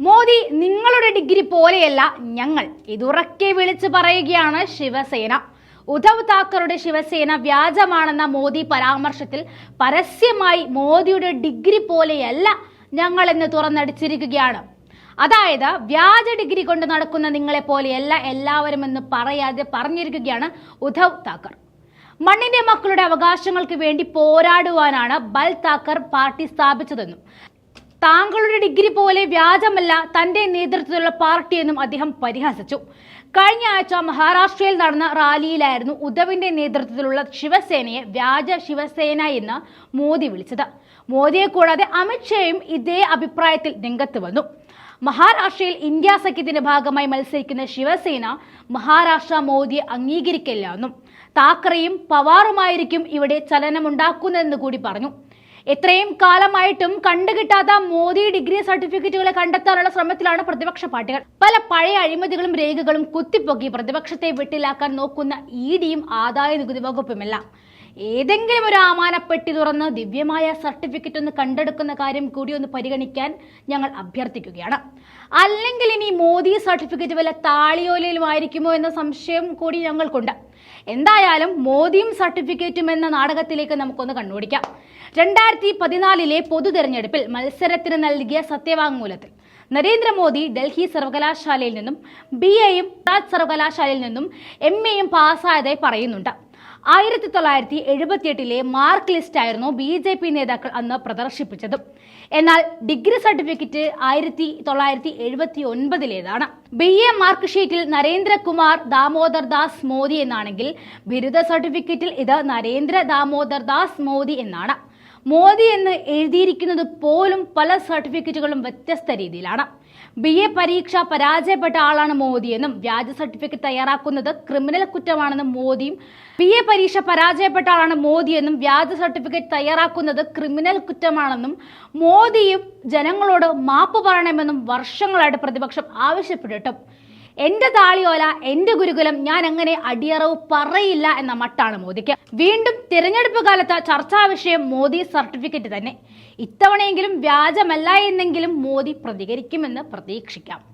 മോദി നിങ്ങളുടെ ഡിഗ്രി പോലെയല്ല ഞങ്ങൾ. ഇതുറക്കെ വിളിച്ചു പറയുകയാണ് ശിവസേന. ഉദ്ധവ് താക്കറുടെ ശിവസേന വ്യാജമാണെന്ന മോദി പരാമർശത്തിൽ പരസ്യമായി മോദിയുടെ ഡിഗ്രി പോലെയല്ല ഞങ്ങൾ എന്ന് തുറന്നടിച്ചിരിക്കുകയാണ്. അതായത് വ്യാജ ഡിഗ്രി കൊണ്ട് നടക്കുന്ന നിങ്ങളെ പോലെയല്ല എല്ലാവരും എന്ന് പറയാതെ പറഞ്ഞിരിക്കുകയാണ് ഉദ്ധവ് താക്കർ. മണ്ണിന്റെ മക്കളുടെ അവകാശങ്ങൾക്ക് വേണ്ടി പോരാടുവാനാണ് ബൽ താക്കർ പാർട്ടി സ്ഥാപിച്ചതെന്നും താങ്കളുടെ ഡിഗ്രി പോലെ വ്യാജമല്ല തന്റെ നേതൃത്വത്തിലുള്ള പാർട്ടിയെന്നും അദ്ദേഹം പരിഹസിച്ചു. കഴിഞ്ഞ ആഴ്ച മഹാരാഷ്ട്രയിൽ നടന്ന റാലിയിലായിരുന്നു ഉദ്ധവിന്റെ നേതൃത്വത്തിലുള്ള ശിവസേനയെ വ്യാജ ശിവസേന എന്ന് മോദി വിളിച്ചത്. മോദിയെ കൂടാതെ അമിത്ഷായും ഇതേ അഭിപ്രായത്തിൽ രംഗത്ത് വന്നു. മഹാരാഷ്ട്രയിൽ ഇന്ത്യ സഖ്യത്തിന്റെ ഭാഗമായി മത്സരിക്കുന്ന ശിവസേന മഹാരാഷ്ട്ര മോദിയെ അംഗീകരിക്കില്ല എന്നും. താക്കറെയും പവാറുമായിരിക്കും ഇവിടെ ചലനമുണ്ടാക്കുന്നതെന്ന് കൂടി പറഞ്ഞു. എത്രയും കാലമായിട്ടും കണ്ടുകിട്ടാത്ത മോദി ഡിഗ്രി സർട്ടിഫിക്കറ്റുകളെ കണ്ടെത്താനുള്ള ശ്രമത്തിലാണ് പ്രതിപക്ഷ പാർട്ടികൾ. പല പഴയ അഴിമതികളും രേഖകളും കുത്തിപ്പൊക്കി പ്രതിപക്ഷത്തെ വെട്ടിലാക്കാൻ നോക്കുന്ന ഇ ഡിയും ആദായ നികുതി വകുപ്പുമെല്ലാം. ഏതെങ്കിലും ഒരു ആമാനപ്പെട്ടി തുറന്ന് ദിവ്യമായ സർട്ടിഫിക്കറ്റ് ഒന്ന് കണ്ടെടുക്കുന്ന കാര്യം കൂടി ഒന്ന് പരിഗണിക്കാൻ ഞങ്ങൾ അഭ്യർത്ഥിക്കുകയാണ്. അല്ലെങ്കിൽ ഇനി മോദി സർട്ടിഫിക്കറ്റ് വല്ല താളിയോലയിലുമായിരിക്കുമോ എന്ന സംശയം കൂടി ഞങ്ങൾക്കുണ്ട്. എന്തായാലും മോദിയും സർട്ടിഫിക്കറ്റും എന്ന നാടകത്തിലേക്ക് നമുക്കൊന്ന് കണ്ണോടിക്കാം. രണ്ടായിരത്തി പതിനാലിലെ പൊതു തെരഞ്ഞെടുപ്പിൽ മത്സരത്തിന് നൽകിയ സത്യവാങ്മൂലത്തിൽ നരേന്ദ്രമോദി ഡൽഹി സർവകലാശാലയിൽ നിന്നും ബി എയും സർവകലാശാലയിൽ നിന്നും എം എയും പാസ്സായതായി പറയുന്നുണ്ട്. ആയിരത്തി തൊള്ളായിരത്തി എഴുപത്തിയെട്ടിലെ മാർക്ക് ലിസ്റ്റ് ആയിരുന്നു ബി ജെ പി നേതാക്കൾ അന്ന് പ്രദർശിപ്പിച്ചത്. എന്നാൽ ഡിഗ്രി സർട്ടിഫിക്കറ്റ് ആയിരത്തി തൊള്ളായിരത്തി എഴുപത്തി ഒൻപതിലേതാണ് ബി എ മാർക്ക് ഷീറ്റിൽ നരേന്ദ്രകുമാർ ദാമോദർ ദാസ് മോദി എന്നാണെങ്കിൽ ബിരുദ സർട്ടിഫിക്കറ്റിൽ ഇത് നരേന്ദ്ര ദാമോദർ ദാസ് മോദി എന്നാണ്. മോദി എന്ന് എഴുതിയിരിക്കുന്നത് പോലും പല സർട്ടിഫിക്കറ്റുകളും വ്യത്യസ്ത രീതിയിലാണ്. ബി എ പരീക്ഷ പരാജയപ്പെട്ട ആളാണ് മോദിയെന്നും വ്യാജ സർട്ടിഫിക്കറ്റ് തയ്യാറാക്കുന്നത് ക്രിമിനൽ കുറ്റമാണെന്നും മോദിയും ബി എ പരീക്ഷ പരാജയപ്പെട്ട ആളാണ് മോദിയെന്നും വ്യാജ സർട്ടിഫിക്കറ്റ് തയ്യാറാക്കുന്നത് ക്രിമിനൽ കുറ്റമാണെന്നും മോദിയും ജനങ്ങളോട് മാപ്പ് പറയണമെന്നും വർഷങ്ങളായിട്ട് പ്രതിപക്ഷം ആവശ്യപ്പെട്ടിട്ടും എന്റെ താളിയോല എന്റെ ഗുരുകുലം ഞാൻ അങ്ങനെ അടിയറവ് പറയില്ല എന്ന മട്ടാണ് മോദിക്ക്. വീണ്ടും തിരഞ്ഞെടുപ്പ് കാലത്ത് ചർച്ചാ വിഷയം മോദി സർട്ടിഫിക്കറ്റ് തന്നെ. ഇത്തവണയെങ്കിലും വ്യാജമല്ല എന്നെങ്കിലും മോദി പ്രതികരിക്കുമെന്ന് പ്രതീക്ഷിക്കാം.